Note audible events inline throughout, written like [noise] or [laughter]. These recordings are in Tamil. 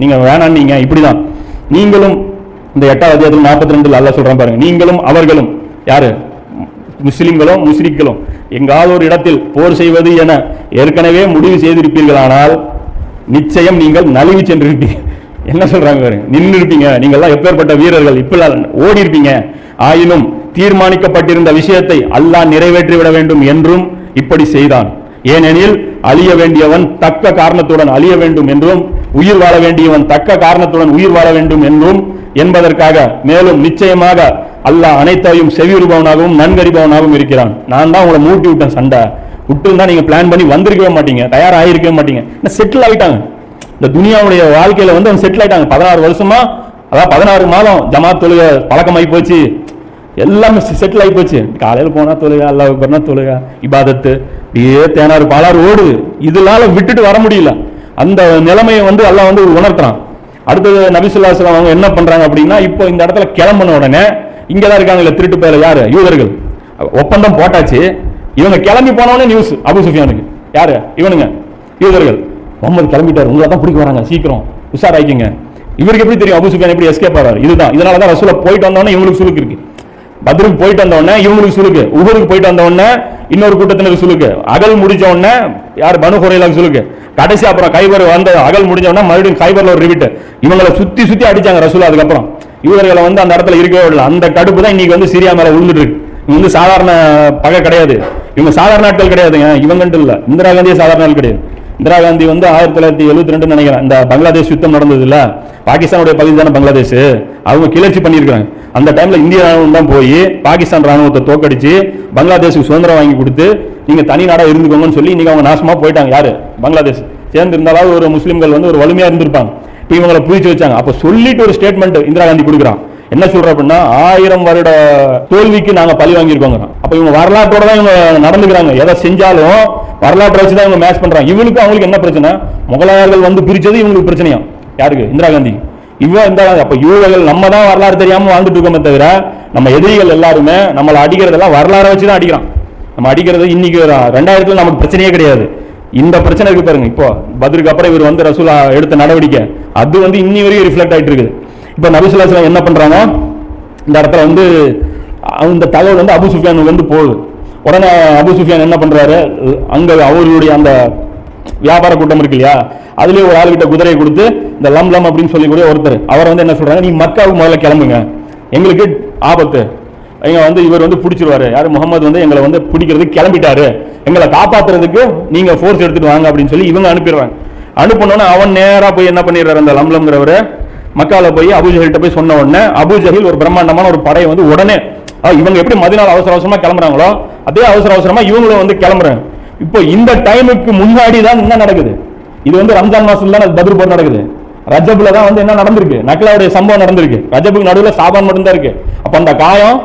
நீங்க வேணான்னீங்க இப்படிதான். நீங்களும் இந்த எட்டாவது அதிகாரத்தில் நாற்பத்தி ரெண்டு அல்ல சொல்றான் பாருங்க. நீங்களும் அவர்களும் யாரு? முஸ்லிம்களும் முஸ்லிக்களும் எங்காவது ஒரு இடத்தில் போர் செய்வது என ஏற்கனவே முடிவு செய்திருப்பீர்களானால் நிச்சயம் நீங்கள் நழுவி சென்றிருப்பீங்க. என்ன சொல்றாங்க பாருங்க? நின்று இருப்பீங்க நீங்கள்லாம் எப்பேற்பட்ட வீரர்கள்? இப்பெல்லாம் ஓடி இருப்பீங்க ஆயினும் தீர்மானிக்கப்பட்டிருந்த விஷயத்தை அல்லாஹ் நிறைவேற்றி விட வேண்டும் என்றும் இப்படி செய்தான். ஏனெனில் அழிய வேண்டியவன் தக்க காரணத்துடன் அழிய வேண்டும் என்றும் உயிர் வாழ வேண்டியவன் தக்க காரணத்துடன் உயிர் வாழ வேண்டும் என்றும் என்பதற்காக மேலும் நிச்சயமாக அல்லாஹ் அனைத்தையும் செவியுறுபவனாகவும் நன்கறிபவனாகவும் இருக்கிறான். நான் தான் உங்களை மூட்டி விட்டேன் சண்டை. விட்டுருந்தா நீங்க பிளான் பண்ணி வந்திருக்கவே மாட்டீங்க. தயாராகிருக்கவே மாட்டீங்க. செட்டில் ஆகிட்டாங்க இந்த துனியாவுடைய வாழ்க்கையில வந்து அவங்க செட்டில் ஆயிட்டாங்க. பதினாறு வருஷமா அதாவது பதினாறு மாதம் ஜமாத் தொழுகை பழக்கமாகி போச்சு. எல்லாமே செட்டில் ஆகி போச்சு. காலையில் போனா தொழுக அல்லா பண்ணா தொழுக இபாதத்து அப்படியே தேனாறு பாலாறு ஓடுது. இதனால விட்டுட்டு வர முடியல. அந்த நிலைமையை வந்து எல்லாம் வந்து உணர்த்துறான். அடுத்தது நபிசுல்லாஸ்லாம் அவங்க என்ன பண்றாங்க அப்படின்னா இப்போ இந்த இடத்துல கிளம்பின உடனே இங்கே தான் இருக்காங்க திருட்டு பேர் யாரு? யூதர்கள். ஒப்பந்தம் போட்டாச்சு. இவங்க கிளம்பி போனவனே நியூஸ் அபு சுஃபியானுக்கு. யாரு? இவனுங்க. யூதர்கள். முகமது கிளம்பிட்டார். உங்களை தான் பிடிக்க வராங்க. சீக்கிரம். உஷாராய்க்குங்க. இவருக்கு எப்படி தெரியும்? அபு சுஃபியான் எப்படி எஸ்கேப் ஆறாரு இதுதான். இதனால தான் ரசூலை போயிட்டு வந்தவொடனே இவங்களுக்கு சுலுக்கு இருக்கு. பத்ருக்கு போயிட்டு வந்த உடனே இவங்களுக்கு சுலுக்கு உகருக்கு போயிட்டு வந்த உடனே இன்னொரு கூட்டத்தினருக்கு சுலுக்கு அகல் முடிஞ்ச உடனே யார் பனு குறையிலாக்கு சுலுக்கு கடைசி அப்புறம் கைபர் வந்த அகல் முடிஞ்ச உடனே மறுபடியும் கைபரில் ஒரு ரிவிட்டு இவங்களை சுற்றி சுற்றி அடிச்சாங்க ரசூலா அதுக்கப்புறம். இவர்களை வந்து அந்த இடத்துல இருக்கவே இல்லை அந்த கடுப்பு தான் இன்னைக்கு வந்து சிரியா மேலே விழுந்துட்டு இருக்கு. இவங்க வந்து சாதாரண பகை கிடையாது. இவங்க சாதாரண ஆட்கள் கிடையாதுங்க இவங்கன்ட்டு இல்லை. இந்திரா காந்தியே சாதாரண ஆள் கிடையாது. இந்திரா காந்தி வந்து ஆயிரத்தி தொள்ளாயிரத்தி எழுபத்தி ரெண்டு நினைக்கிறேன். இந்த பங்களாதேஷ் யுத்தம் நடந்தது இல்ல பாகிஸ்தானுடைய பகுதி தானே பங்களாதேஷ்? அவங்க கிளர்ச்சி பண்ணியிருக்காங்க அந்த டைம்ல இந்திய ராணுவம் தான் போய் பாகிஸ்தான் ராணுவத்தை தோக்கடிச்சு பங்களாதேஷுக்கு சுதந்திரம் வாங்கி கொடுத்து நீங்க தனி நாடா இருந்துக்கோங்கன்னு சொல்லி இன்னைக்கு அவங்க நாசமா போயிட்டாங்க. யாரு? பங்களாதேஷ். சேர்ந்து இருந்தாலும் ஒரு முஸ்லீம்கள் வந்து ஒரு வலிமையா இருந்திருப்பாங்க. இப்போ இவங்களை புரிச்சு வச்சாங்க. அப்ப சொல்லிட்டு ஒரு ஸ்டேட்மெண்ட் இந்திரா காந்தி கொடுக்குறான். என்ன சொல்ற அப்படின்னா ஆயிரம் வருட தோல்விக்கு நாங்க பழி வாங்கியிருக்கோங்க அப்ப இவங்க வரலாற்றோட தான் இவங்க நடந்துக்கிறாங்க. எதை செஞ்சாலும் வரலாற்றை வச்சு தான் இவங்க மேட்ச் பண்றாங்க. இவங்களுக்கு அவங்களுக்கு என்ன பிரச்சனை? முகலாயர்கள் வந்து பிரிச்சது இவங்களுக்கு பிரச்சனையா? யாருக்கு? இந்திரா காந்தி. இவன் இந்த அப்போ இவர்கள் நம்ம தான் வரலாறு தெரியாம வாழ்ந்துட்டு இருக்கோமே தவிர நம்ம எதிரிகள் எல்லாருமே நம்மளை அடிக்கிறதெல்லாம் வரலாறை வச்சு தான் அடிக்கிறான் நம்ம அடிக்கிறது இன்னைக்கு ரெண்டாயிரத்துல நமக்கு பிரச்சனையே கிடையாது. இந்த பிரச்சனை இருக்கு பாருங்க. இப்போ பதிலுக்கு அப்புறம் இவர் வந்து ரசூலா எடுத்த நடவடிக்கை அது வந்து இன்னி வரையும் ரிஃப்ளெக்ட் ஆகிட்டு இருக்குது. இப்போ நபிசுல்லா என்ன பண்ணுறாங்க இந்த இடத்துல வந்து அந்த தகவல் வந்து அபு சுஃபியானுக்கு வந்து போகுது. உடனே அபு சுஃபியான் என்ன பண்ணுறாரு அங்கே அவர்களுடைய அந்த வியாபார கூட்டம் இருக்கு இல்லையா? அதுலேயே ஒரு ஆளுகிட்ட குதிரையை கொடுத்து இந்த லம் லம் அப்படின்னு சொல்லக்கூடிய ஒருத்தர் அவர் வந்து என்ன சொல்கிறாங்க நீ மக்காவுக்கு முதல்ல கிளம்புங்க. எங்களுக்கு ஆபத்து. இங்க வந்து இவர் வந்து பிடிச்சிருவாரு. யார்? முகமது வந்து எங்களை வந்து பிடிக்கிறதுக்கு கிளம்பிட்டாரு. எங்களை காப்பாத்துறதுக்கு நீங்க ஃபோர்ஸ் எடுத்துட்டு வாங்க அப்படின்னு சொல்லி இவங்க அனுப்பிடுவாங்க அனுப்பினோடனே அவன் நேராக போய் என்ன பண்ணிடுறாரு? அந்த லம்லம்ங்கிறவர் மக்கால போய் அபுஜஹில்கிட்ட போய் சொன்ன உடனே அபுஜஹில் ஒரு பிரம்மாண்டமான ஒரு படையை வந்து உடனே இவங்க எப்படி மதினால அவசர அவசரமா கிளம்புறாங்களோ அதே அவசர அவசரமா இவங்களும் வந்து கிளம்புறாங்க. இப்போ இந்த டைமுக்கு முன்னாடி தான் என்ன நடக்குது? இது வந்து ரம்ஜான் மாசத்துல தான் பதில் போர் நடக்குது. ரஜபுல தான் வந்து என்ன நடந்திருக்கு? நக்லாவுடைய சம்பவம் நடந்திருக்கு. ரஜபுக்கு நடுவில் சாபான் மட்டும்தான் இருக்கு. அப்ப அந்த காயம்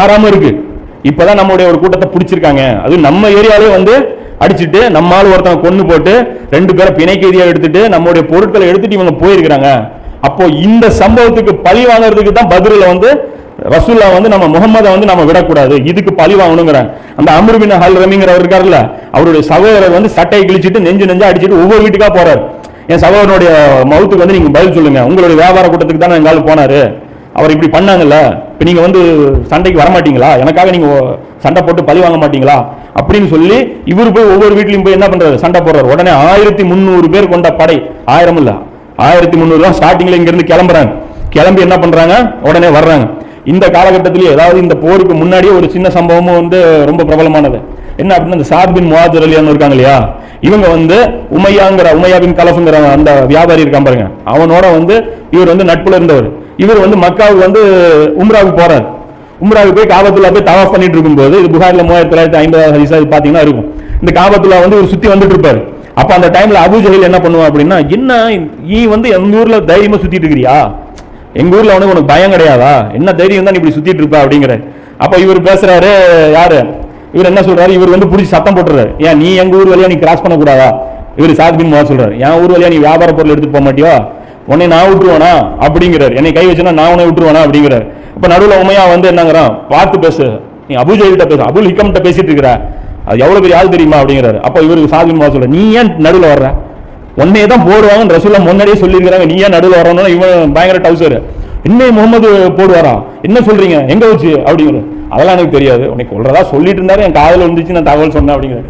ஆறாம இருக்கு. இப்பதான் நம்மளுடைய ஒரு கூட்டத்தை பிடிச்சிருக்காங்க. அது நம்ம ஏரியாலே வந்து அடிச்சிட்டு நம்ம ஆள் ஒருத்தன் கொன்னு போட்டு ரெண்டு பேரை பிணை கைதியா எடுத்துட்டு நம்மளுடைய பொருட்களை எடுத்துட்டு இவங்க போயிருக்கிறாங்க. அப்போ இந்த சம்பவத்துக்கு பழி வாங்குறதுக்கு தான் பதிரில் வந்து ரசூல்லா வந்து நம்ம முகம்மதை வந்து நம்ம விடக்கூடாது. இதுக்கு பழி வாங்கணுங்கிற அந்த அம்ருபின் ஹல் ரமிங்கிறவர் இருக்காருல்ல அவருடைய சகோதரர் வந்து சட்டையை கிழிச்சிட்டு நெஞ்சு நெஞ்சா அடிச்சிட்டு ஒவ்வொரு வீட்டுக்கா போறாரு. என் சகோதரனுடைய மவுத்துக்கு வந்து நீங்க பதில் சொல்லுங்க. உங்களுடைய வியாபார கூட்டத்துக்கு தானே எங்காலும் போனாரு. அவர் இப்படி பண்ணாங்கல்ல இப்போ நீங்க வந்து சண்டைக்கு வர மாட்டீங்களா எனக்காக நீங்க சண்டை போட்டு பழி வாங்க மாட்டீங்களா? அப்படின்னு சொல்லி இவர் போய் ஒவ்வொரு வீட்லையும் போய் என்ன பண்றாரு? சண்டை போடுறாரு. உடனே ஆயிரத்தி முந்நூறு பேர் கொண்ட படை. ஆயிரம் இல்லை ஆயிரத்தி முந்நூறுரூவா ஸ்டார்டிங்கில் இங்கேருந்து கிளம்புறாங்க கிளம்பி என்ன பண்றாங்க? உடனே வர்றாங்க. இந்த காலகட்டத்திலேயே அதாவது இந்த போருக்கு முன்னாடியே ஒரு சின்ன சம்பவமும் வந்து ரொம்ப பிரபலமானது. என்ன அப்படின்னா இந்த சாத்பின் பின் அலியான்னு இருக்காங்க இல்லையா? இவங்க வந்து உமையாங்கிற உமையாவின் கலஃபுங்கிற அந்த வியாபாரி இருக்கான் பாருங்க. அவனோட வந்து இவர் வந்து நட்புல இருந்தவர். இவர் வந்து மக்காவுக்கு வந்து உம்ராவுக்கு போறாரு. உம்ராவுக்கு போய் காபத்துல போய் தவாஃப் பண்ணிட்டு இருக்கும்போது இது புகாரில் மூவாயிரத்தி தொள்ளாயிரத்தி ஐம்பதாவது ஹரிசா இது பார்த்தீங்கன்னா இருக்கும். இந்த காபத்துல வந்து இவர் சுத்தி வந்துட்டு இருப்பாரு. அப்போ அந்த டைமில் அபு என்ன பண்ணுவான் அப்படின்னா என்ன நீ வந்து எங்கள் ஊரில் தைரியமாக சுற்றிட்டு இருக்கிறியா? எங்கள் ஊரில் உனக்கு உனக்கு பயம் கிடையாதா? என்ன தைரியம் தான் நீ இப்படி சுற்றிட்டு இருப்பா? அப்படிங்கிற. அப்போ இவர் பேசுகிறாரு யார்? இவர் என்ன சொல்கிறாரு இவர் வந்து பிடிச்சி சத்தம் போட்டுறாரு. ஏன் நீ எங்கள் ஊர் வழியாக நீ கிராஸ் பண்ணக்கூடாதா? இவர் சாத் பின் சொல்கிறார் என் ஊர் வழியா நீ வியாபார பொருள் எடுத்து போக மாட்டியோ? உன்னை நான் விட்டுருவானா? அப்படிங்கிறார். என்னை கை வச்சுனா நான் உன்னை விட்டுருவானா? அப்படிங்கிறார். இப்போ நடுவில் உண்மையாக வந்து என்னங்கிறான் பார்த்து பேசு. நீ அபு ஜெயில்கிட்ட பேசு. அபுல் ஹிக்கம்கிட்ட பேசிட்டு இருக்கிற. அது எவ்வளோ பெரிய ஆள் தெரியுமா அப்படிங்கிறாரு. அப்போ இவருக்கு சாத் பின் சொல்ற நீ ஏன் நடுவில் வர்ற? உன்னையே தான் போடுவாங்கன்னு ரசூல்லா முன்னாடியே சொல்லியிருக்கிறாங்க. நீ ஏன் நடுவில் வரணும் இவன் பயங்கர டவுசர். என்ன முகமது போடுவாரா? என்ன சொல்றீங்க? எங்க வச்சு? அப்படிங்கிறது அதெல்லாம் எனக்கு தெரியாது. உனக்கு கொள்றதா சொல்லிட்டு இருந்தாரு. என் காதல வந்துச்சு நான் தகவல் சொன்னேன் அப்படிங்கிற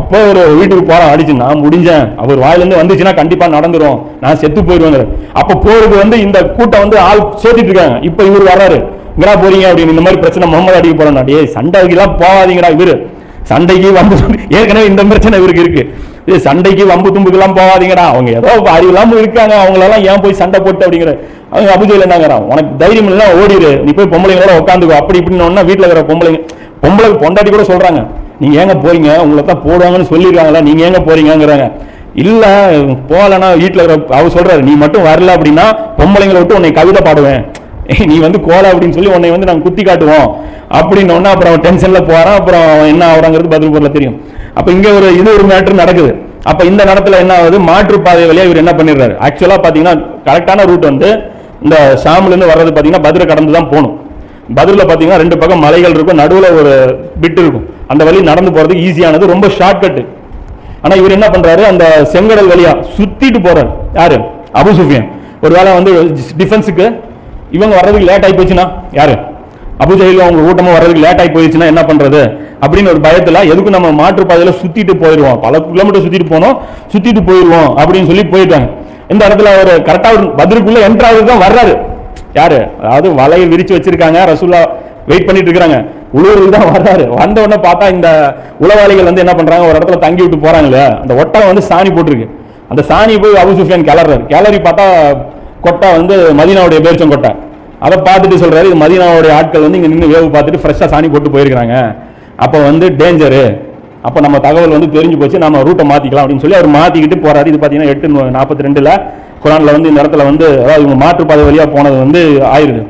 அப்போ ஒரு வீட்டுக்கு போறான் அடிச்சு நான் முடிஞ்சேன். அவர் வாயிலிருந்து வந்துச்சுன்னா கண்டிப்பா நடந்துரும். நான் செத்து போயிடுவேங்க அப்ப போருக்கு வந்து இந்த கூட்டம் வந்து ஆள் சேர்த்துட்டு இருக்காங்க. இப்ப இவர் வர்றாரு. இங்கடா போறீங்க? அப்படின்னு இந்த மாதிரி பிரச்சனை முகமது அடிக்க போறேன் டேய் சண்டைக்கு எல்லாம் போகாதீங்கடா இவரு. சண்டைக்கு வம்பு ஏற்கனவே இந்த பிரச்சனை இவருக்கு இருக்கு. இது சண்டைக்கு வம்பு தும்புக்கெல்லாம் போகாதீங்கடா. அவங்க ஏதோ அறிவில்லாம இருக்காங்க. அவங்களெல்லாம் ஏன் போய் சண்டை போட்டு அப்படிங்கிற அவங்க அபுஜையில் என்னங்கிறான் உனக்கு தைரியம் இல்லை ஓடிடு நீ போய் பொம்பளைங்களோட உட்காந்துக்கோ. அப்படி இப்படின்னு வீட்டில் இருக்கிற பொம்பளைங்க பொம்பளை பொண்டாட்டி கூட சொல்றாங்க. நீங்க ஏங்க போறீங்க? உங்களை தான் போடுவாங்கன்னு சொல்லியிருக்காங்களா? நீங்க ஏங்க போறீங்கிறாங்க இல்ல போகலன்னா வீட்டில் இருக்கிற அவர் சொல்றாரு நீ மட்டும் வரல அப்படின்னா பொம்பளைங்களை விட்டு உன்னை கவிதை பாடுவேன். [laughs] நீ வந்து கோல அப்படின்னு சொல்லி உன்னை வந்து நாங்கள் குத்தி காட்டுவோம். அப்படின்னு அப்புறம் டென்ஷனில் போகிறான் அப்புறம் என்ன ஆகுறாங்கிறது பதில் பொருள தெரியும். அப்போ இங்கே ஒரு இது ஒரு மேட்ரு நடக்குது. அப்போ இந்த நேரத்தில் என்ன ஆகுது? மாற்றுப்பாதை வழியாக இவர் என்ன பண்ணிடுறாரு? ஆக்சுவலாக பார்த்தீங்கன்னா கரெக்டான ரூட் வந்து இந்த சாமிலேருந்து வர்றது பார்த்தீங்கன்னா பதிரை கடந்து தான் போகணும். பதிலில் பார்த்தீங்கன்னா ரெண்டு பக்கம் மலைகள் இருக்கும். நடுவில் ஒரு பிட் இருக்கும். அந்த வழி நடந்து போகிறதுக்கு ஈஸியானது ரொம்ப ஷார்ட்கட் ஆனால் இவர் என்ன பண்ணுறாரு அந்த செங்கடல் வழியாக சுற்றிட்டு போகிறார் யார்? அபு ஒரு வேளை வந்து டிஃபென்ஸுக்கு இவங்க வர்றதுக்கு லேட் ஆகி போச்சுன்னா யாரு? அபு அவங்க கூட்டமும் வர்றதுக்கு லேட் ஆகி போயிடுச்சுன்னா என்ன பண்றது? அப்படின்னு ஒரு பயத்துல எதுக்கு நம்ம மாற்றுப்பாதையில சுத்திட்டு போயிடுவோம் பல கிலோமீட்டர் சுத்திட்டு போனோம் சுத்திட்டு போயிடுவோம் அப்படின்னு சொல்லி போயிட்டாங்க. இந்த இடத்துல அவர் கரெக்டா ஒரு பதிலுக்குள்ள என்ட்ராவது தான் வர்றாரு. யாரு? அதாவது வலையை விரிச்சு வச்சிருக்காங்க ரசூல்லா வெயிட் பண்ணிட்டு இருக்கிறாங்க உழவர்கள் தான் வர்றாரு. வந்த உடனே பார்த்தா இந்த உளவாளிகள் வந்து என்ன பண்றாங்க? ஒரு இடத்துல தங்கி விட்டு போறாங்களே அந்த ஒட்டகம் வந்து சாணி போட்டிருக்கு. அந்த சாணி போய் அபு சுஃபியான் கிளறாரு கிளறி பார்த்தா கொட்டை வந்து மதீனாவுடைய பேரிச்சம் கொட்டை. அதை பார்த்துட்டு சொல்றாரு இது மதினாவுடைய ஆட்கள் வந்து இங்கே நின்று வேவு பார்த்துட்டு ஃப்ரெஷ்ஷாக சாணி போட்டு போயிருக்காங்க அப்போ வந்து டேஞ்சரு அப்போ நம்ம தகவல் வந்து தெரிஞ்சு போச்சு நம்ம ரூட்டை மாற்றிக்கலாம் அப்படின்னு சொல்லி அவர் மாற்றிக்கிட்டு போகிறாரு இது பார்த்தீங்கன்னா எட்டு நாற்பத்தி ரெண்டில் குரானில் வந்து இந்த இடத்துல வந்து அதாவது இவங்க மாற்றுப்பாதை வழியாக போனது வந்து ஆயிருது.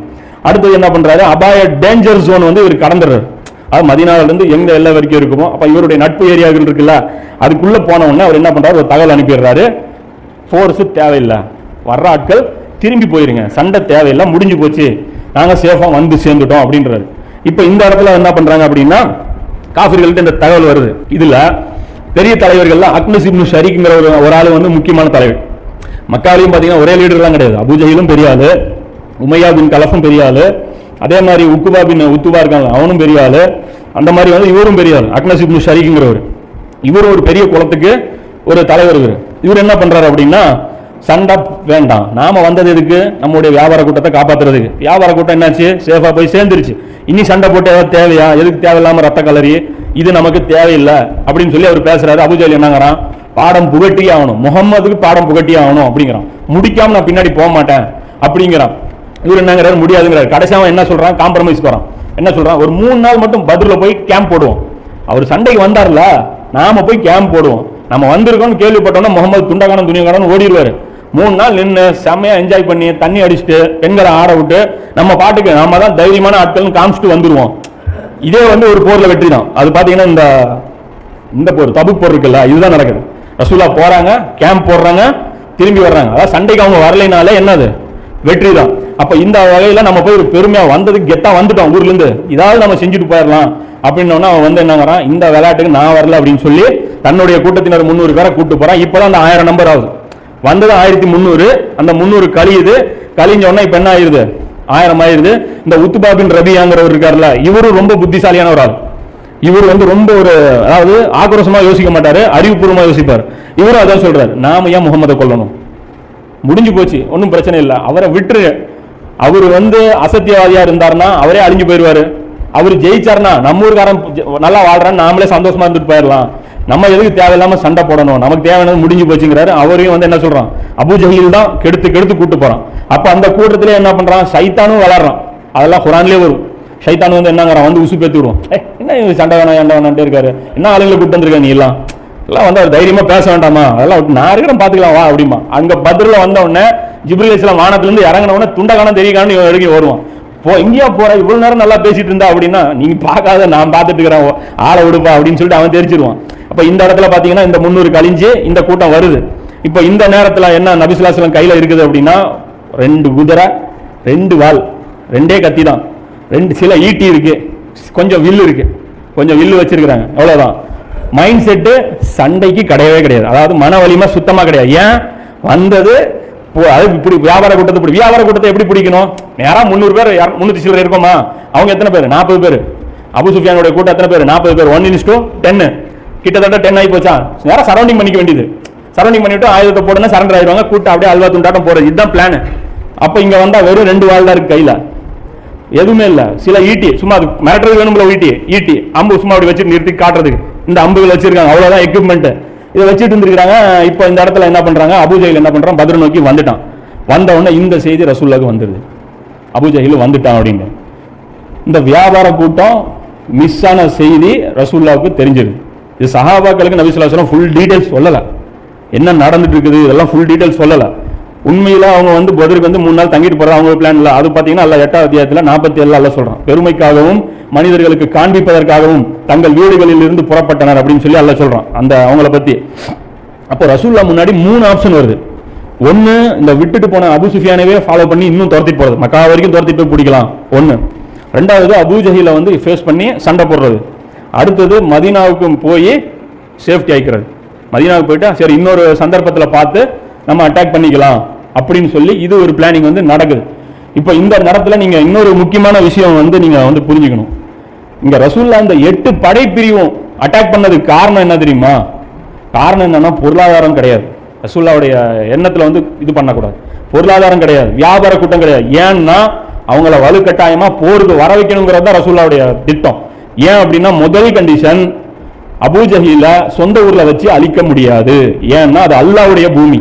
அடுத்தது என்ன பண்ணுறாரு அபாய டேஞ்சர் ஜோன் வந்து இவர் கடந்துடுறாரு. அது மதினாவிலேருந்து எங்க எல்லை வரைக்கும் இருக்குமோ அப்போ இவருடைய நட்பு ஏரியாக்கள் இருக்குல்ல அதுக்குள்ளே போன உடனே அவர் என்ன பண்ணுறாரு ஒரு தகவல் அனுப்பிடுறாரு. ஃபோர்ஸு தேவையில்லை. வர்ற ஆட்கள் திரும்பி போயிருங்க. சண்டை தேவையெல்லாம் முடிஞ்சு போச்சு. நாங்கள் சேஃபாக வந்து சேர்ந்துட்டோம் அப்படின்றாரு. இப்போ இந்த இடத்துல என்ன பண்ணுறாங்க அப்படின்னா காஃபிர்கள்ட்ட இந்த தகவல் வருது. இதில் பெரிய தலைவர்கள்லாம் அக்னஸ் இப்னு ஷரீக்ங்கிற ஒரு ஒரு ஆள் வந்து முக்கியமான தலைவர். மக்காலையும் பார்த்தீங்கன்னா ஒரே லீடர்லாம் கிடையாது. அபுஜஹிலும் பெரிய ஆளு உமையா பின் கலஃபும் பெரிய ஆள் அதே மாதிரி உக்குபா பின் உத்துபா இருக்காங்க அவனும் பெரிய ஆள். அந்த மாதிரி வந்து இவரும் பெரிய ஆள் அக்னஸ் இப்னு ஷரீக்ங்கிறவர். இவர் ஒரு பெரிய குளத்துக்கு ஒரு தலைவர் இவர். இவர் என்ன பண்ணுறாரு அப்படின்னா சண்டை வேண்டாம். நாம வந்தது எதுக்கு? நம்முடைய வியாபார கூட்டத்தை காப்பாத்துறதுக்கு. வியாபார கூட்டம் என்னாச்சு? சேஃபா போய் சேர்ந்துருச்சு. இனி சண்டை போட்டு ஏதாவது தேவையா? எதுக்கு தேவையில்லாம ரத்த கலரி இது நமக்கு தேவையில்லை. அப்படின்னு சொல்லி அவர் பேசுறாரு. அபுஜாலி என்னங்கிறான். பாடம் புகட்டி ஆகணும். முகம்மதுக்கு பாடம் புகட்டி ஆகணும் அப்படிங்கிறான். முடிக்காம நான் பின்னாடி போக மாட்டேன் அப்படிங்கிறான். இவர் என்னங்கிறாரு? முடியாதுங்கிறாரு. கடைசியாக அவன் என்ன சொல்றான்? காம்ப்ரமைஸ் போறான். என்ன சொல்றான்? ஒரு மூணு நாள் மட்டும் பதிரில் போய் கேம்ப் போடுவோம். அவர் சண்டைக்கு வந்தார்ல நாம போய் கேம்ப் போடுவோம். நம்ம வந்திருக்கோம்னு கேள்விப்பட்டோம்னா முகமது துண்டகானம் துணியகானம் ஓடிடுவாரு மூணு நாள் நின்று செம்மையாக என்ஜாய் பண்ணி தண்ணி அடிச்சுட்டு பெண்களை ஆட விட்டு நம்ம பாட்டுக்கு நாம தான் தைரியமான ஆட்கள்னு காமிச்சிட்டு வந்துடுவோம் இதே வந்து ஒரு போரில் வெற்றி தான். அது பார்த்தீங்கன்னா இந்த இந்த போர் தபு போர் இருக்குல்ல இதுதான் நடக்குது. ரசூலா போகிறாங்க கேம்ப் போடுறாங்க திரும்பி வர்றாங்க. அதாவது சண்டைக்கு அவங்க வரலைனாலே என்னது? வெற்றி தான். அப்போ இந்த வகையில் நம்ம போய் ஒரு பெருமையாக வந்ததுக்கு கெத்தா வந்துட்டோம் ஊர்லேருந்து. இதாவது நம்ம செஞ்சுட்டு போயிடலாம். அப்படின்னோன்னா அவன் வந்து என்னங்கிறான் இந்த விளையாட்டுக்கு நான் வரல அப்படின்னு சொல்லி தன்னுடைய கூட்டத்தினர் முந்நூறு பேரை கூப்பிட்டு போகிறான் இப்போ தான் அந்த ஆயிரம் நம்பர் ஆகுது. வந்தது ஆயிரத்தி முந்நூறு. அந்த முந்நூறு கழியுது. கழிஞ்ச உடனே இப்ப என்ன ஆயிருது? ஆயிரம் ஆயிருது. இந்த உத்துபாபின் ரபியாங்கிறவர் இருக்காருல்ல இவரும் ரொம்ப புத்திசாலியான ஒரு ஆள் இவர் வந்து ரொம்ப ஒரு அதாவது ஆக்ரோஷமா யோசிக்க மாட்டாரு அறிவுபூர்வமா யோசிப்பார். இவரும் அதான் சொல்றாரு நாம ஏன் முகமதை கொல்லணும்? முடிஞ்சு போச்சு ஒன்றும் பிரச்சனை இல்லை. அவரை விட்டுரு. அவர் வந்து அசத்தியவாதியா இருந்தாருன்னா அவரே அழிஞ்சு போயிடுவாரு அவர் ஜெயிச்சாருன்னா நம்ம ஊருக்காரன் நல்லா வாழ்றான்னு நாமளே சந்தோஷமா இருந்துட்டு போயிடலாம் நம்ம எதுக்கு தேவையில்லாம சண்டை போடணும்? நமக்கு தேவையானது முடிஞ்சு போச்சுங்கிறாரு. அவரையும் வந்து என்ன சொல்றான்? அபு ஜஹீல் தான் கெடுத்து கெடுத்து கூட்டு போறான். அப்ப அந்த கூட்டத்திலே என்ன பண்றான்? சைத்தானும் வளர்றான் அதெல்லாம் குரான்லயே வரும். சைத்தான் வந்து என்னங்கிறான்? வந்து உசு பேத்து விடுவோம் என்ன இவங்க சண்டை வேணாம் சண்டை வேணான்ட்டே இருக்காரு? என்ன ஆளுங்களை கூட்டு வந்திருக்க நீ எல்லாம்? எல்லாம் வந்து அவர் தைரியமா பேச வேண்டாமா? அதெல்லாம் விட்டு நான் இருக்கிறேன் பாத்துக்கலாம் வா அப்படிமா அங்க பதிரில் வந்த உடனே ஜிப்ரில் இஸ்லாம் வானத்துல இருந்து இறங்கின உடனே துண்டகானம் தெரியக்கானு இவன் எடுக்க வருவான் போ இங்கேயா போற இவ்வளவு நேரம் நல்லா பேசிட்டு இருந்தா அப்படின்னா நீ பார்க்காத நான் பார்த்துட்டு இருக்கிறேன் ஆளை விடுப்பா அப்படின்னு சொல்லிட்டு அவன் தெரிச்சிருவான் அப்ப இந்த இடத்துல பாத்தீங்கன்னா இந்த முன்னூறு கழிஞ்சு இந்த கூட்டம் வருது. இப்ப இந்த நேரத்துல என்ன நபிசுலாசலம் கையில இருக்குது அப்படின்னா ரெண்டு குதிரை ரெண்டு வால் ரெண்டே கத்தி தான். ரெண்டு சில ஈட்டி இருக்கு. கொஞ்சம் வில்லு இருக்கு. கொஞ்சம் வில்லு வச்சிருக்கிறாங்க. அவ்வளவுதான். மைண்ட் செட்டு சண்டைக்கு கிடையவே கிடையாது. அதாவது மன வலிமை சுத்தமா கிடையாது. ஏன்? வந்தது அது இப்படி வியாபார கூட்டத்தை பிடி வியாபார கூட்டத்தை எப்படி பிடிக்கணும்? நேராக முந்நூறு பேர் இர- முந்நூத்தி இருக்கோமா? அவங்க எத்தனை பேர்? நாற்பது பேர். அபு சுஃபியானுடைய கூட்டம் எத்தனை பேர்? நாற்பது பேர். ஒன் இன்ஸ் டூ டென்னு கிட்டத்தட்ட டென் ஆகி போச்சா? நேராக சரௌண்டிங் பண்ணிக்க வேண்டியது. சரௌண்டிங் பண்ணிவிட்டு ஆயுதத்தை போட்டுனா சரண்டர் ஆயிடுவாங்க. கூட்டம் அப்படியே அல்வா துண்டாட்டம் போகிறது இதுதான் பிளான் அப்போ இங்கே வந்தால் வெறும் ரெண்டு வாழ் தான் இருக்கு கையில். எதுவுமே இல்லை. சில ஈட்டி சும்மா அது மிரட்டுறது வேணும்ல ஈட்டி. ஈட்டி அம்பு சும்மா அப்படி வச்சு நிறுத்தி காட்டுறதுக்கு. இந்த அம்புகள் வச்சிருக்காங்க. அவ்வளோதான் எக்யூப்மெண்ட்டு இதை வச்சுட்டு இருந்திருக்கிறாங்க. இப்போ இந்த இடத்துல என்ன பண்ணுறாங்க அபுஜையில் என்ன பண்ணுறான் பத்ர நோக்கி வந்துட்டான். வந்த உடனே இந்த செய்தி ரசூல்லாவுக்கு வந்துடுது அபுஜையில் வந்துட்டான் அப்படின்னு. இந்த வியாபார கூட்டம் மிஸ் ஆன செய்தி ரசூல்லாவுக்கு தெரிஞ்சிருது. இது சஹாபாக்களுக்கு நபிசுல்லா ஸல்லல்லாஹு ஃபுல் டீட்டெயில்ஸ் சொல்லலை. என்ன நடந்துட்டு இருக்குது? இதெல்லாம் ஃபுல் டீட்டெயில்ஸ் சொல்லலை. உண்மையில அவங்க வந்து பதிலுக்கு வந்து மூணு நாள் தங்கிட்டு போறது அவங்க பிளான் இல்லை. அது பார்த்தீங்கன்னா அல்ல எட்டாவது அத்தியாயத்துல நாற்பத்தி ஏழு அல்ல சொல்றான். பெருமைக்காகவும் மனிதர்களுக்கு காண்பிப்பதற்காகவும் தங்கள் வீடுகளில் இருந்து புறப்பட்டனர் அப்படின்னு சொல்லி அல்ல சொல்றான். அந்த அவங்கள பத்தி. அப்போ ரசூல்லா முன்னாடி மூணு ஆப்ஷன் வருது. ஒன்னு இந்த விட்டுட்டு போன அபு சுஃபியானவே ஃபாலோ பண்ணி இன்னும் துரத்திட்டு போறது. மக்கா வரைக்கும் துரத்திட்டு போய் பிடிக்கலாம். ஒன்று ரெண்டாவது அபு ஜஹீல வந்து ஃபேஸ் பண்ணி சண்டை போடுறது. அடுத்தது மதீனாவுக்கும் போய் சேஃப்டி ஆகிக்கிறது மதீனாவுக்கு போயிட்டா சரி இன்னொரு சந்தர்ப்பத்தில் பார்த்து நம்ம அட்டாக் பண்ணிக்கலாம். அப்படின்னு சொல்லி இது ஒரு பிளானிங் வந்து நடக்குது. இப்போ இந்த நேரத்தில் நீங்கள் இன்னொரு முக்கியமான விஷயம் வந்து நீங்கள் வந்து புரிஞ்சுக்கணும். இங்கே ரசூல்லா இந்த எட்டு படைப்பிரிவும் அட்டாக் பண்ணதுக்கு காரணம் என்ன தெரியுமா? காரணம் என்னன்னா பொருளாதாரம் கிடையாது. ரசூல்லாவுடைய எண்ணத்தில் வந்து இது பண்ணக்கூடாது. பொருளாதாரம் கிடையாது. வியாபார கூட்டம் கிடையாது. ஏன்னா அவங்கள வலுக்கட்டாயமாக போருக்கு வர வைக்கணுங்கிறது தான் ரசூல்லாவுடைய திட்டம். ஏன் அப்படின்னா முதல் கண்டிஷன் அபூஜஹில சொந்த ஊரில் வச்சு அழிக்க முடியாது. ஏன்னா அது அல்லாஹ்வுடைய பூமி.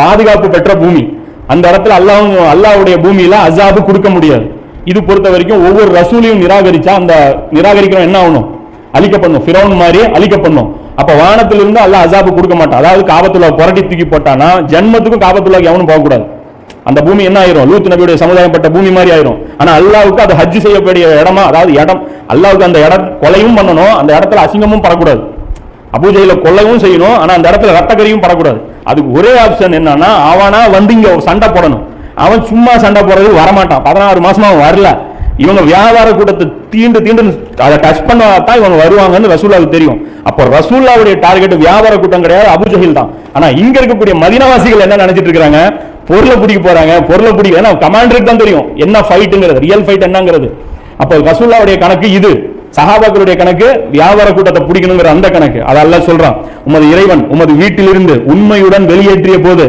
பாதுகாப்பு பெற்ற பூமி. அந்த இடத்துல அல்லாஹ் அல்லாஹ்வுடைய பூமியில அசாபு கொடுக்க முடியாது. இது பொறுத்த வரைக்கும் ஒவ்வொரு ரசூலையும் நிராகரிச்சா அந்த நிராகரிக்கிறோம் என்ன ஆகணும்? அழிக்கப்படணும். ஃபிரௌன் மாதிரி அழிக்கப்படணும். அப்ப வானத்திலிருந்து அல்லாஹ் அசாபு கொடுக்க மாட்டான். அதாவது காபத்துள்ள புரட்டி தூக்கி போட்டானா ஜென்மத்துக்கும் காபத்துள்ள எவனும் போகக்கூடாது. அந்த பூமி என்ன ஆயிரும்? லூத் நபியுடைய சமுதாயப்பட்ட பூமி மாதிரி ஆயிரும். ஆனா அல்லாவுக்கு அது ஹஜ் செய்யக்கூடிய இடமா அதாவது இடம் அல்லாவுக்கு அந்த இடம் கொலையும் பண்ணணும் அந்த இடத்துல அசிங்கமும் படக்கூடாது. அபூஜையில கொல்லவும் செய்யணும் ஆனா அந்த இடத்துல ரத்தக்கரியும் படக்கூடாது. அதுக்கு ஒரே ஆப்ஷன் என்னன்னா அவனா வந்து இங்க ஒரு சண்டை போடணும். அவன் சும்மா சண்டை போடுறது வரமாட்டான். பதினாறு மாசமா அவன் வரல. இவங்க வியாபார கூட்டத்தை தீண்டு தீண்டு அதை டச் பண்ணாதான் இவங்க வருவாங்கன்னு ரசூல்லாவுக்கு தெரியும். அப்போ ரசூல்லாவுடைய டார்கெட் வியாபார கூட்டம் கிடையாது அபுஜஹில் தான். ஆனா இங்க இருக்கக்கூடிய மதினவாசிகள் என்ன நினைச்சிட்டு இருக்காங்க? பொருளை பிடிக்க போறாங்க. பொருளை பிடிக்க ஏன்னா கமாண்டருக்கு தான் தெரியும். என்ன ஃபைட்டுங்கிறது ரியல் ஃபைட் என்னங்கிறது. அப்போ ரசூல்லாவுடைய கணக்கு இது. சஹாபாக்களுடைய கணக்கு வியாபார கூட்டத்தை பிடிக்கணுங்கிற அந்த கணக்கு. அதெல்லாம் சொல்றான் உமது இறைவன் உமது வீட்டிலிருந்து உண்மையுடன் வெளியேற்றிய போது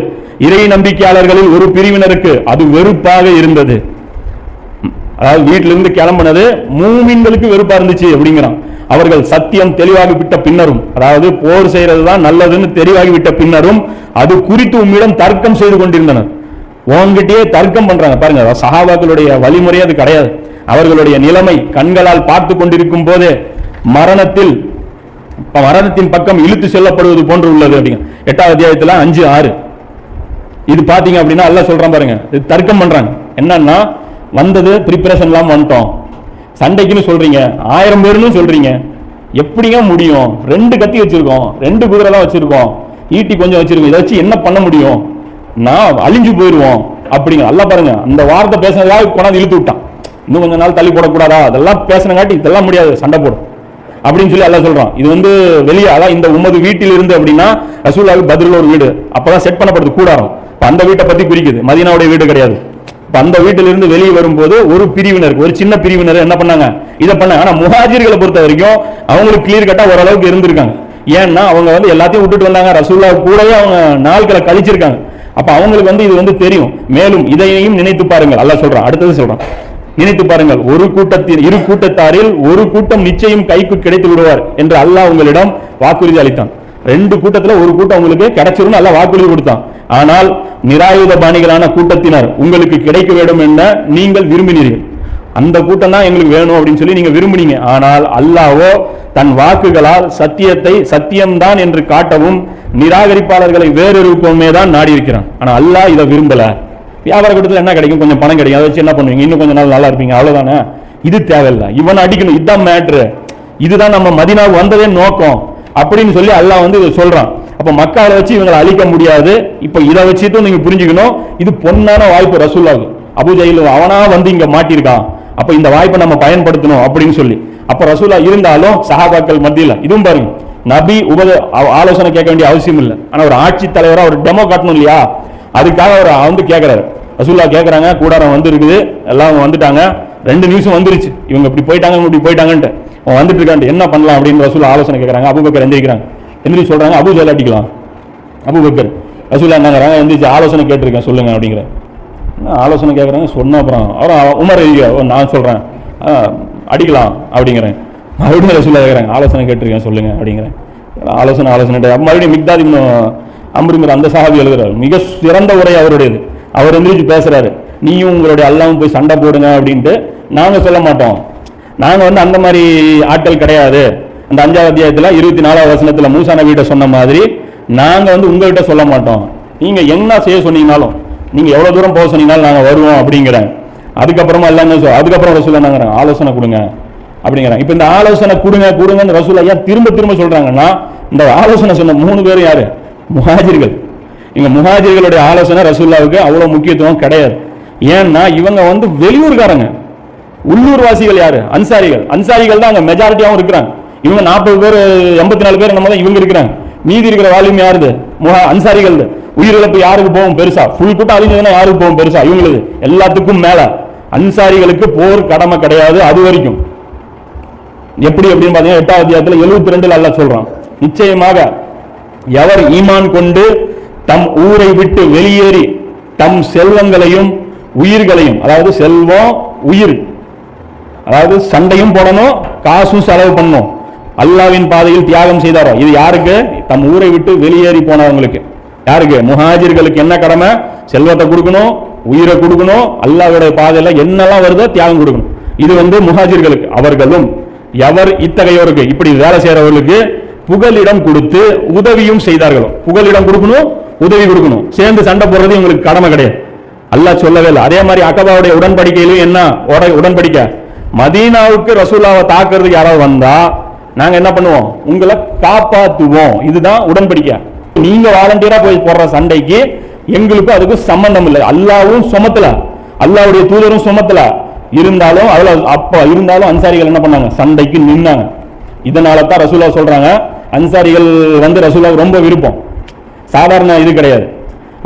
இறை நம்பிக்கையாளர்களில் ஒரு பிரிவினருக்கு அது வெறுப்பாக இருந்தது. அதாவது வீட்டிலிருந்து கிளம்பினது கிளம்புனது மூமின்களுக்கு வெறுப்பா இருந்துச்சு அப்படிங்கிறான். அவர்கள் சத்தியம் தெளிவாகி விட்ட பின்னரும் அதாவது போர் செய்யறது தான் நல்லதுன்னு தெளிவாகி விட்ட பின்னரும் அது குறித்து உம்மிடம் தர்க்கம் செய்து கொண்டிருந்தனர். உங்ககிட்டயே தர்க்கம் பண்றாங்க. பாருங்க அதாவது சஹாபாக்களுடைய வழிமுறை அது கிடையாது. அவர்களுடைய நிலைமை கண்களால் பார்த்து கொண்டிருக்கும் போது மரணத்தில் மரணத்தின் பக்கம் இழுத்து செல்லப்படுவது போன்று உள்ளது அப்படிங்க. எட்டாவது அத்தியாயத்தில் அஞ்சு ஆறு. இது பாத்தீங்க அப்படின்னா எல்லாம் சொல்கிறான் பாருங்க. இது தர்க்கம் பண்றாங்க. என்னன்னா வந்தது ப்ரிப்பரேஷன் வந்துட்டோம். சண்டைக்குன்னு சொல்றீங்க. ஆயிரம் பேர்னு சொல்றீங்க. எப்படிங்க முடியும்? ரெண்டு கத்தி வச்சிருக்கோம். ரெண்டு குதிரை தான் வச்சிருக்கோம். ஈட்டி கொஞ்சம் வச்சிருக்கோம். இதை வச்சு என்ன பண்ண முடியும்? நான் அழிஞ்சு போயிடுவோம் அப்படிங்க. எல்லாம் பாருங்க. அந்த வார்த்தை பேசுனதாக கொண்டாந்து இழுத்து விட்டான். இன்னும் கொஞ்ச நாள் தள்ளி போடக்கூடாதா? அதெல்லாம் பேசினங்காட்டி இதெல்லாம் முடியாது சண்டை போடும். அப்படின்னு சொல்லி எல்லாம் சொல்றோம் இது வந்து வெளியே அதான் இந்த உமது வீட்டில் இருந்து அப்படின்னா ரசூலாவுக்கு பதில் ஒரு வீடு. அப்பதான் செட் பண்ணப்படுது கூடாரம். அந்த வீட்டை பத்தி குறிக்குது மதினாவுடைய வீடு கிடையாது. இப்ப அந்த வீட்டிலிருந்து வெளியே வரும்போது ஒரு பிரிவினருக்கு ஒரு சின்ன பிரிவினர் என்ன பண்ணாங்க? இதை பண்ணாங்க. ஆனா முஹாஜிர்களை பொறுத்த வரைக்கும் அவங்களுக்கு கிளியர் கட்டா ஓரளவுக்கு இருந்திருக்காங்க. ஏன்னா அவங்க வந்து எல்லாத்தையும் விட்டுட்டு வந்தாங்க. ரசூல்லா கூடவே அவங்க நாட்களை கழிச்சிருக்காங்க. அப்ப அவங்களுக்கு வந்து இது வந்து தெரியும். மேலும் இதையும் நினைத்து பாருங்கள். அல்ல சொல்றான். அடுத்தது சொல்றான். நினைத்து பாருங்கள். ஒரு கூட்டத்தின் இரு கூட்டத்தாரில் ஒரு கூட்டம் நிச்சயம் கைக்கு கிடைத்து விடுவார் என்று அல்லாஹ் உங்களிடம் வாக்குறுதி அளித்தான். ரெண்டு கூட்டத்துல ஒரு கூட்டம் உங்களுக்கு கிடைச்சிரும் அல்ல வாக்குறுதி கொடுத்தான். ஆனால் நிராயுத பாணிகளான கூட்டத்தினர் உங்களுக்கு கிடைக்க வேண்டும் என நீங்கள் விரும்பினீர்கள். அந்த கூட்டம் தான் எங்களுக்கு வேணும் அப்படின்னு சொல்லி நீங்க விரும்புனீங்க. ஆனால் அல்லாவோ தன் வாக்குகளால் சத்தியத்தை சத்தியம்தான் என்று காட்டவும் நிராகரிப்பாளர்களை வேறொரு தான் நாடி இருக்கிறான் ஆனா அல்லாஹ் இதை விரும்பல. வியாபார கூட்டத்தில் என்ன கிடைக்கும்? கொஞ்சம் பணம் கிடைக்கும். அதை வச்சு என்ன பண்ணுவீங்க? இன்னும் கொஞ்சம் நாள் நல்லா இருப்பீங்க. அவ்வளோதானே இது தேவையில்லை. இவனை அடிக்கணும். இதுதான் மேட்ரு இதுதான் நம்ம மதினாவுக்கு வந்ததே நோக்கம். அப்படின்னு சொல்லி அல்லாஹ் வந்து இதை சொல்றான். அப்போ மக்களை வச்சு இவங்களை அழிக்க முடியாது. இப்போ இதை வச்சுட்டு நீங்க புரிஞ்சுக்கணும். இது பொன்னான வாய்ப்பு ரசூல்லாவுக்கு அபுஜெயில் அவனா வந்து இங்க மாட்டியிருக்கான். அப்போ இந்த வாய்ப்பை நம்ம பயன்படுத்தணும் அப்படின்னு சொல்லி. அப்போ ரசூலா இருந்தாலும் சஹாபாக்கள் மத்தியில் இதுவும் பாருங்க. நபி உபத ஆலோசனை கேட்க வேண்டிய அவசியம் இல்லை. ஆனால் ஒரு ஆட்சி தலைவராக ஒரு டெமோ காட்டணும் இல்லையா? அதுக்காக அவர் வந்து கேட்குறாரு ரசூல்லா கேட்குறாங்க கூடாரம் வந்து இருக்குது எல்லாம் வந்துட்டாங்க. ரெண்டு நியூஸும் வந்துருச்சு. இவங்க இப்படி போயிட்டாங்க இவங்க இப்படி போயிட்டாங்கன்ட்டு. அவன் வந்துட்டு இருக்கான்ட்டு என்ன பண்ணலாம் அப்படின்னு ரசூல்லா ஆலோசனை கேட்கறாங்க அபூபக்கர் எந்திரிக்கிறாங்க. எந்திரி சொல்கிறாங்க அபு ஜெயல் அடிக்கலாம். அபூபக்கர். ரசூல்லா என்னங்கிறாங்க எந்திரிச்சு ஆலோசனை கேட்டிருக்கேன் சொல்லுங்க அப்படிங்கிற. ஆலோசனை கேட்குறாங்க சொன்ன அப்புறம் அவரும் உமர் நான் சொல்கிறேன் அடிக்கலாம் அப்படிங்கிறேன். மறுபடியும் ரசூல்லா கேட்குறாங்க ஆலோசனை கேட்டிருக்கேன் சொல்லுங்க அப்படிங்கிறேன். ஆலோசனை ஆலோசனை. மறுபடியும் மிக்தாதி அம்பருங்கிற அந்த சஹாபி எழுதுறாரு. மிக சிறந்த உரை அவருடையது. அவர் எந்திரிச்சு பேசுறாரு. நீயும் உங்களுடைய அல்லாவும் போய் சண்டை போடுங்க அப்படின்ட்டு நாங்கள் சொல்ல மாட்டோம். நாங்கள் வந்து அந்த மாதிரி ஆட்கள் கிடையாது. அந்த அஞ்சாவது அத்தியாயத்தில் இருபத்தி நாலாவது வசனத்தில் மூசா நபிகிட்ட சொன்ன மாதிரி நாங்கள் வந்து உங்கள்கிட்ட சொல்ல மாட்டோம். நீங்கள் என்ன செய்ய சொன்னீங்கனாலும் நீங்கள் எவ்வளோ தூரம் போக சொன்னீங்கனாலும் நாங்கள் வருவோம் அப்படிங்கிறேன். அதுக்கப்புறமா எல்லாமே சொல் அதுக்கப்புறம் ரசூல் என்னங்கிறாங்க ஆலோசனை கொடுங்க அப்படிங்கிறாங்க. இப்போ இந்த ஆலோசனை கொடுங்க கொடுங்கன்னு ரசூல் ஐயா திரும்ப திரும்ப சொல்கிறாங்கன்னா இந்த ஆலோசனை சொன்ன மூணு பேரும் யாரு? முஹாஜிர்கள். இங்க முஹாஜிர்களுடைய ஆலோசனை ரசூல்லாவுக்கு அவ்வளோ முக்கியத்துவம் கிடையாது. ஏன்னா இவங்க வந்து வெளியூர்காரங்க. உள்ளூர் வாசிகள் யாரு? அன்சாரிகள். அன்சாரிகள் தான் அங்கே மெஜாரிட்டியாகவும் இருக்கிறாங்க. இவங்க நாற்பது பேர் எண்பத்தி நாலு பேர் நம்ம தான் இவங்க இருக்கிறாங்க. மீதி இருக்கிற வால்யூம் யாருது? முகா அன்சாரிகள் உயிரிழப்பு யாருக்கு போகும் பெருசா? ஃபுல் கூட்டம் அழிஞ்சதுன்னா யாருக்கு போகும் பெருசா? இவங்களுக்கு எல்லாத்துக்கும் மேல. அன்சாரிகளுக்கு போர் கடமை கிடையாது அது வரைக்கும். எப்படி அப்படின்னு பார்த்தீங்கன்னா எட்டாவது அத்தியாயத்துல எழுபத்தி ரெண்டுல அல்ல சொல்றான். நிச்சயமாக எவர் ஈமான் கொண்டு தம் ஊரை விட்டு வெளியேறி தம் செல்வங்களையும் உயிர்களையும் அதாவது செல்வம் உயிர் அதாவது சண்டையும் போடணும் காசும் செலவு பண்ணணும். அல்லாவின் பாதையில் தியாகம் செய்தாரோ? இது யாருக்கு? தம் ஊரை விட்டு வெளியேறி போனவங்களுக்கு. யாருக்கு? முஹாஜிர்களுக்கு என்ன கடமை? செல்வத்தை கொடுக்கணும் உயிரை கொடுக்கணும் அல்லாஹ்வுடைய பாதையில என்னெல்லாம் வருதோ தியாகம் கொடுக்கணும். இது வந்து முஹாஜிர்களுக்கு அவர்களும் எவர் இத்தகையோருக்கு இப்படி வேலை செய்யறவர்களுக்கு புகலிடம் கொடுத்து உதவியும் செய்தார்களோ? புகலிடம் கொடுக்கணும் உதவி கொடுக்கணும். சேர்ந்து சண்டை போடுறது இவங்களுக்கு கடமை கிடையாது. அல்லா சொல்லவே இல்லை. அதே மாதிரி அக்கபாவுடைய உடன்படிக்கையிலும் என்ன? உட- உடன்படிக்கை. மதீனாவுக்கு ரசூலாவை தாக்குறதுக்கு யாராவது வந்தா நாங்க என்ன பண்ணுவோம்? உங்களை காப்பாத்துவோம். இதுதான் உடன்படிக்கை. நீங்க வாலண்டியரா போய் போடுற சண்டைக்கு எங்களுக்கும் அதுக்கு சம்பந்தம் இல்லை. அல்லாவும் சுமத்தல. அல்லாவுடைய தூதரும் சுமத்தல. இருந்தாலும் அதுல அப்ப இருந்தாலும் அன்சாரிகள் என்ன பண்ணாங்க? சண்டைக்கு நின்னாங்க. இதனால தான் ரசூலா சொல்றாங்க அன்சாரிகள் வந்து ரசூலா ரொம்ப விருப்பம். சாதாரண இது கிடையாது.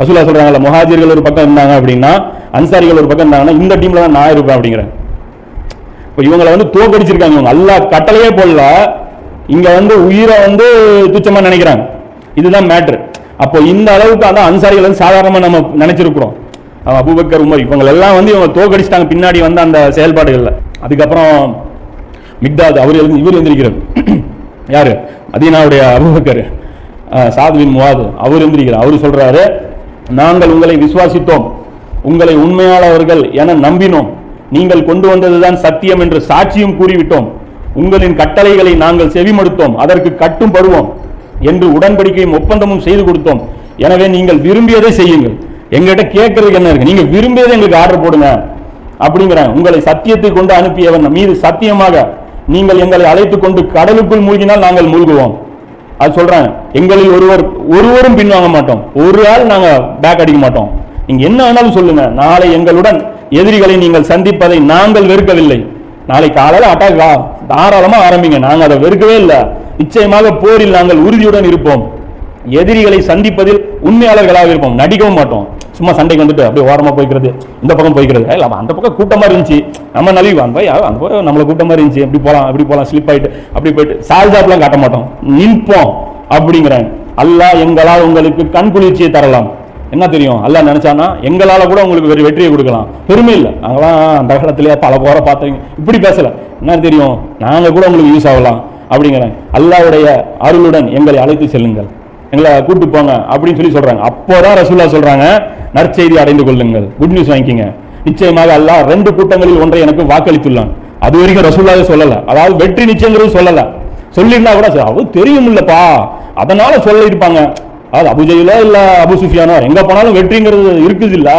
ரசூலா சொல்றாங்கல்ல முஹாஜிர்கள் ஒரு பக்கம் இருந்தாங்க அப்படின்னா அன்சாரிகள் ஒரு பக்கம் இருந்தாங்கன்னா இந்த டீம்ல தான் நான் இருப்பேன் அப்படிங்கிறேன். இப்போ இவங்களை வந்து தோக்கடிச்சிருக்காங்க இவங்க. அல்லாஹ் கட்டளையே போடல. இங்க வந்து உயிரை வந்து துச்சமா நினைக்கிறாங்க. இதுதான் மேட்ரு அப்போ இந்த அளவுக்கு அந்த அன்சாரிகள் வந்து சாதாரணமா நம்ம நினைச்சிருக்கிறோம். அபுபக்கர் உமர் இவங்க எல்லாம் வந்து இவங்க தோக்கடிச்சிட்டாங்க. பின்னாடி வந்த அந்த செயல்பாடுகள்ல. அதுக்கப்புறம் மிக்தாத் அவர் எழுந்து இவர் எழுந்திருக்கிறார். யாரு? மதீனாவுடைய அபுபக்கர். சாதுவின் முவாது. அவர் எழுந்திருக்கிறார் அவர் சொல்றாரு நாங்கள் உங்களை விசுவாசித்தோம். உங்களை உண்மையானவர்கள் என நம்பினோம். நீங்கள் கொண்டு வந்ததுதான் சத்தியம் என்று சாட்சியும் கூறிவிட்டோம். உங்களின் கட்டளைகளை நாங்கள் செவிமடுத்தோம். அதற்கு கட்டும் படுவோம் என்று உடன்படிக்கையும் ஒப்பந்தமும் செய்து கொடுத்தோம். எனவே நீங்கள் விரும்பியதை செய்யுங்கள். எங்ககிட்ட கேட்கறதுக்கு என்ன இருக்கு? நீங்க விரும்பியதை எங்களுக்கு ஆர்டர் போடுங்க. அப்படிங்கிறாங்க. உங்களை சத்தியத்தை கொண்டு அனுப்பியவன் மீது சத்தியமாக நீங்கள் எங்களை அழைத்துக் கொண்டு கடலுக்குள் மூழ்கினால் நாங்கள் மூழ்குவோம். அது சொல்றேன். எங்களில் ஒருவர் ஒருவரும் பின்வாங்க மாட்டோம். ஒரு ஆள் நாங்க பேக் அடிக்க மாட்டோம். நீங்க என்ன வேணாலும் சொல்லுங்க. நாளை எங்களுடன் எதிரிகளை நீங்கள் சந்திப்பதை நாங்கள் வெறுக்கவில்லை. நாளை காலையில் அட்டாக் தாராளமா ஆரம்பிங்க. நாங்க அதை வெறுக்கவே இல்லை. நிச்சயமாக போரில் நாங்கள் உறுதியுடன் இருப்போம். எதிரிகளை சந்திப்பதில் உண்மையாளர்களாக இருப்போம். நடிக்கவும் மாட்டோம். சும்மா சண்டைக்கு வந்துட்டு அப்படியே ஓரமாக போய்க்கிறது இந்த பக்கம் போய்க்கிறது. இல்லை அந்த பக்கம் கூட்டமாக இருந்துச்சு. நம்ம நலிவான் அந்த போய் அந்த பக்கம் நம்மளை கூட்டமாக இருந்துச்சு. அப்படி போகலாம் அப்படி போகலாம் ஸ்லிப் ஆயிட்டு அப்படி போயிட்டு சால்ஜாப்லாம் காட்ட மாட்டோம். நிற்போம் அப்படிங்கிறாங்க அல்லாஹ் எங்களால் உங்களுக்கு கண் குளிர்ச்சியை தரலாம். என்ன தெரியும்? அல்லாஹ் நினைச்சானா எங்களால் கூட உங்களுக்கு வெறும் வெற்றியை கொடுக்கலாம். பெருமை இல்லை. நாங்களாம் அந்த காலத்திலேயே பல போற பார்த்தீங்க இப்படி பேசல. என்ன தெரியும்? நாங்கள் கூட உங்களுக்கு யூஸ் ஆகலாம் அப்படிங்கிறேன். அல்லாவுடைய அருளுடன் எங்களை அழைத்து செல்லுங்கள். எங்களை கூட்டு போங்க அப்படின்னு சொல்லி சொல்றாங்க. அப்போதான் ரசூல்லா சொல்றாங்க நற்செய்தி அடைந்து கொள்ளுங்கள். குட் நியூஸ் வாங்கிக்கிங்க. நிச்சயமாக அல்லாஹ் ரெண்டு கூட்டங்களில் ஒன்றை எனக்கு வாக்களித்துள்ளான். அது வரைக்கும் ரசூல்லாவே சொல்லல. அதாவது வெற்றி நிச்சயங்கிறது சொல்லல. சொல்லியிருந்தா கூட அவ தெரியும் இல்லப்பா அதனால சொல்லியிருப்பாங்க. அதாவது அபுஜயிலோ இல்ல அபு சுஃபியானோ எங்க போனாலும் வெற்றிங்கிறது இருக்குது இல்ல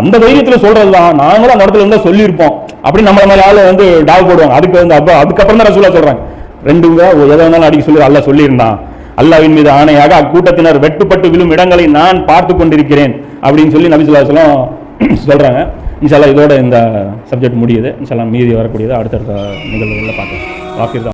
அந்த தைரியத்துல சொல்றதுதான். நாங்களும் அந்த இடத்துல இருந்தா சொல்லியிருப்போம். அப்படி நம்மள மாதிரி ஆளு வந்து டாவ் போடுவாங்க. அதுக்கு வந்து அப்ப அதுக்கப்புறம் தான் ரசூலா சொல்றாங்க. ரெண்டுங்க எதை வேணாலும் அடிக்க சொல்லி அல்ல சொல்லியிருந்தான். அல்லாவின் மீது ஆணையாக அக்கூட்டத்தினர் வெட்டுப்பட்டு விழும் இடங்களை நான் பார்த்து கொண்டிருக்கிறேன் அப்படின்னு சொல்லி நபி [clears throat] சொல்கிறாங்க இன்ஷால்லா இதோட இந்த சப்ஜெக்ட் முடியுது. இன்ஷால்லா மீதி வரக்கூடியது அடுத்தடுத்த நிகழ்வுகளில் பார்க்கலாம். வாக்கிர்